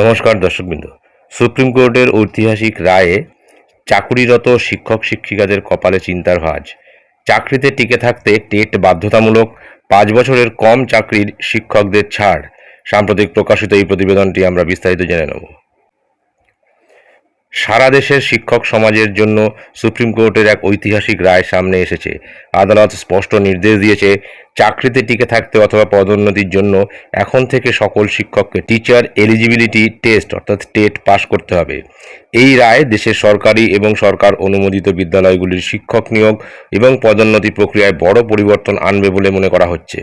নমস্কার দর্শকবৃন্দ। সুপ্রিম কোর্টের ঐতিহাসিক রায়ে চাকুরিরত শিক্ষক শিক্ষিকাদের কপালে চিন্তার ভাজ। চাকরিতে টিকে থাকতে টেট বাধ্যতামূলক পাঁচ বছরের কম চাকরির শিক্ষকদের ছাড়। সাম্প্রতিক প্রকাশিত এই প্রতিবেদনটি আমরা বিস্তারিত জেনে নেব। সারা দেশের শিক্ষক সমাজের জন্য সুপ্রিম কোর্টের এক ঐতিহাসিক রায় সামনে এসেছে। আদালত স্পষ্ট নির্দেশ দিয়েছে, চাকরিতে টিকে থাকতে অথবা পদোন্নতির জন্য এখন থেকে সকল শিক্ষককে টিচার এলিজিবিলিটি টেস্ট অর্থাৎ টেট পাশ করতে হবে। এই রায় দেশের সরকারি এবং সরকার অনুমোদিত বিদ্যালয়গুলির শিক্ষক নিয়োগ এবং পদোন্নতি প্রক্রিয়ায় বড় পরিবর্তন আনবে বলে মনে করা হচ্ছে।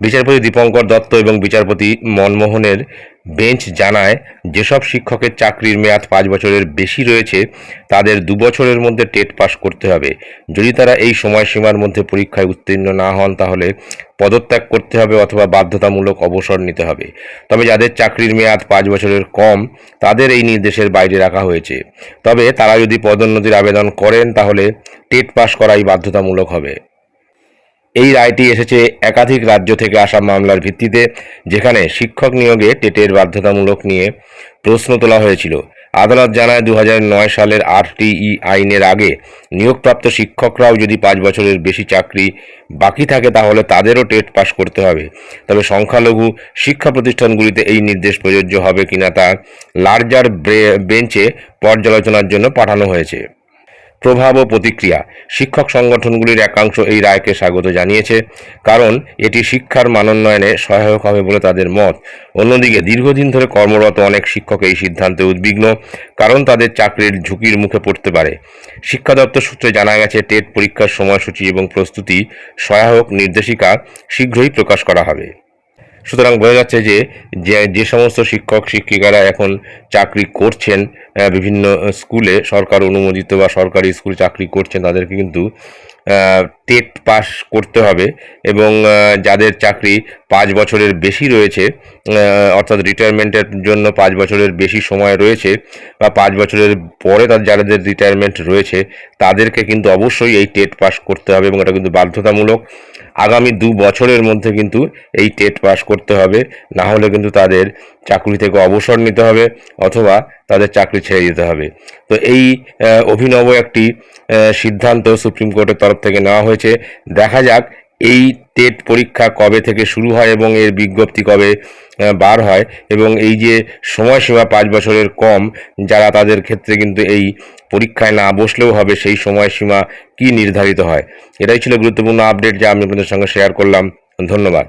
বিচারপতি দীপঙ্কর দত্ত এবং বিচারপতি মনমোহনের বেঞ্চ জানায়, যেসব শিক্ষকের চাকরির মেয়াদ পাঁচ বছরের বেশি রয়েছে, তাদের দু বছরের মধ্যে টেট পাস করতে হবে। যদি তারা এই সময়সীমার মধ্যে পরীক্ষায় উত্তীর্ণ না হন, তাহলে পদত্যাগ করতে হবে অথবা বাধ্যতামূলক অবসর নিতে হবে। তবে যাদের চাকরির মেয়াদ পাঁচ বছরের কম, তাদের এই নির্দেশের বাইরে রাখা হয়েছে। তবে তারা যদি পদোন্নতির আবেদন করেন, তাহলে টেট পাস করাই বাধ্যতামূলক হবে। এই রায়টি এসেছে একাধিক রাজ্য থেকে আসা মামলার ভিত্তিতে, যেখানে শিক্ষক নিয়োগে টেটের বাধ্যতামূলক নিয়ে প্রশ্ন তোলা হয়েছিল। আদালত জানায় দু সালের আরটিই আইনের আগে নিয়োগপ্রাপ্ত শিক্ষকরাও যদি পাঁচ বছরের বেশি চাকরি বাকি থাকে, তাহলে তাদেরও টেট পাস করতে হবে। তবে সংখ্যালঘু শিক্ষা প্রতিষ্ঠানগুলিতে এই নির্দেশ প্রযোজ্য হবে কিনা তা লার্জার বেঞ্চে পর্যালোচনার জন্য পাঠানো হয়েছে। প্রভাব ও প্রতিক্রিয়া। শিক্ষক সংগঠনগুলির একাংশ এই রায়কে স্বাগত জানিয়েছে, কারণ এটি শিক্ষার মানোন্নয়নে সহায়ক হবে বলে তাদের মত। অন্যদিকে, দীর্ঘদিন ধরে কর্মরত অনেক শিক্ষক এই সিদ্ধান্তে উদ্বিগ্ন, কারণ তাদের চাকরির ঝুঁকির মুখে পড়তে পারে। শিক্ষা দপ্তর সূত্রে জানা গেছে, টেট পরীক্ষার সময়সূচি এবং প্রস্তুতি সহায়ক নির্দেশিকা শীঘ্রই প্রকাশ করা হবে। সুতরাং বোঝা যাচ্ছে যে যে সমস্ত শিক্ষক শিক্ষিকারা এখন চাকরি করছেন বিভিন্ন স্কুলে সরকার অনুমোদিত বা সরকারি স্কুল চাকরি করছেন, তাদেরকে কিন্তু টেট পাস করতে হবে এবং যাদের চাকরি পাঁচ বছরের বেশি রয়েছে অর্থাৎ রিটায়ারমেন্টের জন্য পাঁচ বছরের বেশি সময় রয়েছে বা পাঁচ বছরের পরে তার যাদের রিটায়ারমেন্ট রয়েছে, তাদেরকে কিন্তু অবশ্যই এই টেট পাস করতে হবে এবং এটা কিন্তু বাধ্যতামূলক। আগামী দু বছরের মধ্যে কিন্তু এই টেট পাস করতে হবে, না হলে কিন্তু তাদের চাকরি থেকে অবসর নিতে হবে অথবা তাদের চাকরি ছেড়ে দিতে হবে। তো এই অভিনব একটি সিদ্ধান্ত সুপ্রিম কোর্টের তরফ থেকে নেওয়া হয়েছে। দেখা যাক এই টেট পরীক্ষা কবে থেকে শুরু হয় এবং এর বিজ্ঞপ্তি কবে বার হয় এবং এই যে সময়সীমা পাঁচ বছরের কম, যারা তাদের ক্ষেত্রে কিন্তু এই পরীক্ষায় না বসলেও হবে সেই সময়সীমা কি নির্ধারিত হয়? এটাই ছিল গুরুত্বপূর্ণ আপডেট যা আমি আপনাদের সঙ্গে শেয়ার করলাম। ধন্যবাদ।